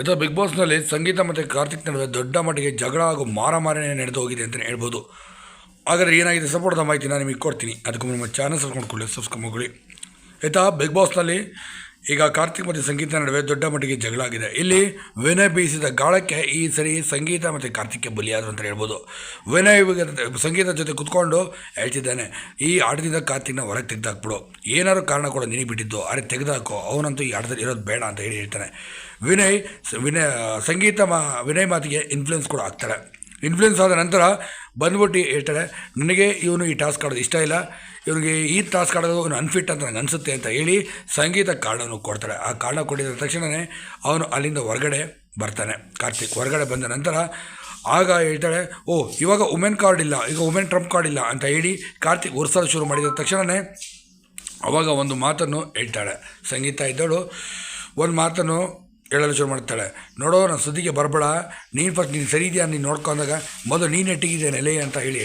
ಇದು ಬಿಗ್ ಬಾಸ್ನಲ್ಲಿ ಸಂಗೀತ ಮತ್ತು ಕಾರ್ತಿಕ್ ನಡುವೆ ದೊಡ್ಡ ಮಟ್ಟಿಗೆ ಜಗಳ ಹಾಗೂ ಮಾರಾಮಾರಿನೇ ನಡೆದು ಹೋಗಿದೆ ಅಂತಲೇ ಹೇಳ್ಬೋದು. ಹಾಗಾದರೆ ಏನಾಗಿದೆ? ಸಪೋರ್ಟ್ ಮಾಹಿತಿ ನಾನು ನಿಮಗೆ ಕೊಡ್ತೀನಿ. ಅದಕ್ಕೂ ನಮ್ಮ ಚಾನಲ್ ಸಬ್ಸ್ಕೊಂಡ್ಕೊಳ್ಳಿ ಮಾಡ್ಕೊಳ್ಳಿ ಆಯಿತಾ? ಬಿಗ್ ಬಾಸ್ನಲ್ಲಿ ಈಗ ಕಾರ್ತಿಕ್ ಮತ್ತು ಸಂಗೀತ ನಡುವೆ ದೊಡ್ಡ ಮಟ್ಟಿಗೆ ಜಗಳ ಆಗಿದೆ. ಇಲ್ಲಿ ವಿನಯ್ ಬೀಸಿದ ಗಾಳಕ್ಕೆ ಈ ಸರಿ ಸಂಗೀತ ಮತ್ತು ಕಾರ್ತಿಕ್ಗೆ ಬಲಿಯಾದರು ಅಂತ ಹೇಳ್ಬೋದು. ವಿನಯ್ ಸಂಗೀತ ಜೊತೆ ಕುತ್ಕೊಂಡು ಹೇಳ್ತಿದ್ದಾನೆ, ಈ ಆಟದಿಂದ ಕಾರ್ತಿಕ್ನ ಹೊರಗೆ ತೆಗೆದಾಕ್ಬಿಡು. ಏನಾದ್ರು ಕಾರಣ ಕೂಡ ನಿನಗೆ ಬಿಟ್ಟಿದ್ದು. ಅರೆ, ತೆಗೆದಾಕೋ. ಅವನಂತೂ ಈ ಆಟದಲ್ಲಿ ಇರೋದು ಬೇಡ ಅಂತ ಹೇಳಿ ಹೇಳ್ತಾನೆ. ವಿನಯ್ ವಿನಯ್, ಸಂಗೀತ ಮಾ, ವಿನಯ್ ಮಾತಿಗೆ ಇನ್ಫ್ಲುಯೆನ್ಸ್ ಕೂಡ ಆಗ್ತಾರೆ ಇನ್ಫ್ಲುಯೆನ್ಸ್ ಆದ ನಂತರ ಬಂದ್ಬಿಟ್ಟು ಹೇಳ್ತಾಳೆ ನನಗೆ ಇವನು ಈ ಟಾಸ್ಕ್ ಆಡೋದು ಇಷ್ಟ ಇಲ್ಲ. ಇವನಿಗೆ ಈ ಟಾಸ್ಕ್ ಆಡೋದು ಅವನು ಅನ್ಫಿಟ್ ಅಂತ ನನಗೆ ಅನಿಸುತ್ತೆ ಅಂತ ಹೇಳಿ ಸಂಗೀತ ಕಾರಣವನ್ನು ಕೊಡ್ತಾಳೆ. ಆ ಕಾರಣ ಕೊಟ್ಟಿದ ತಕ್ಷಣವೇ ಅವನು ಅಲ್ಲಿಂದ ಹೊರಗಡೆ ಬರ್ತಾನೆ, ಕಾರ್ತಿಕ್. ಹೊರಗಡೆ ಬಂದ ನಂತರ ಆಗ ಹೇಳ್ತಾಳೆ, ಓ, ಇವಾಗ ವುಮೆನ್ ಕಾರ್ಡ್ ಇಲ್ಲ, ಈಗ ಉಮೆನ್ ಟ್ರಂಪ್ ಕಾರ್ಡ್ ಇಲ್ಲ ಅಂತ ಹೇಳಿ ಕಾರ್ತಿಕ್ ಒರ್ಸಲು ಶುರು ಮಾಡಿದ ತಕ್ಷಣವೇ ಅವಾಗ ಒಂದು ಮಾತನ್ನು ಹೇಳ್ತಾಳೆ. ಸಂಗೀತ ಇದ್ದಳು, ಒಂದು ಮಾತನ್ನು ಹೇಳಲು ಶುರು ಮಾಡ್ತಾಳೆ. ನೋಡೋ ನಾನು ಸುದ್ದಿಗೆ ಬರಬೇಡ. ನೀನು ಫಸ್ಟ್ ನೀನು ಸರಿ ಇದೆಯಾ ನೀನು ನೋಡ್ಕೊಂಡಾಗ ಮೊದಲು ನೀನು ನೆಟ್ಟಿಗಿದ್ದೆ ನೆಲೆ ಅಂತ ಹೇಳಿ.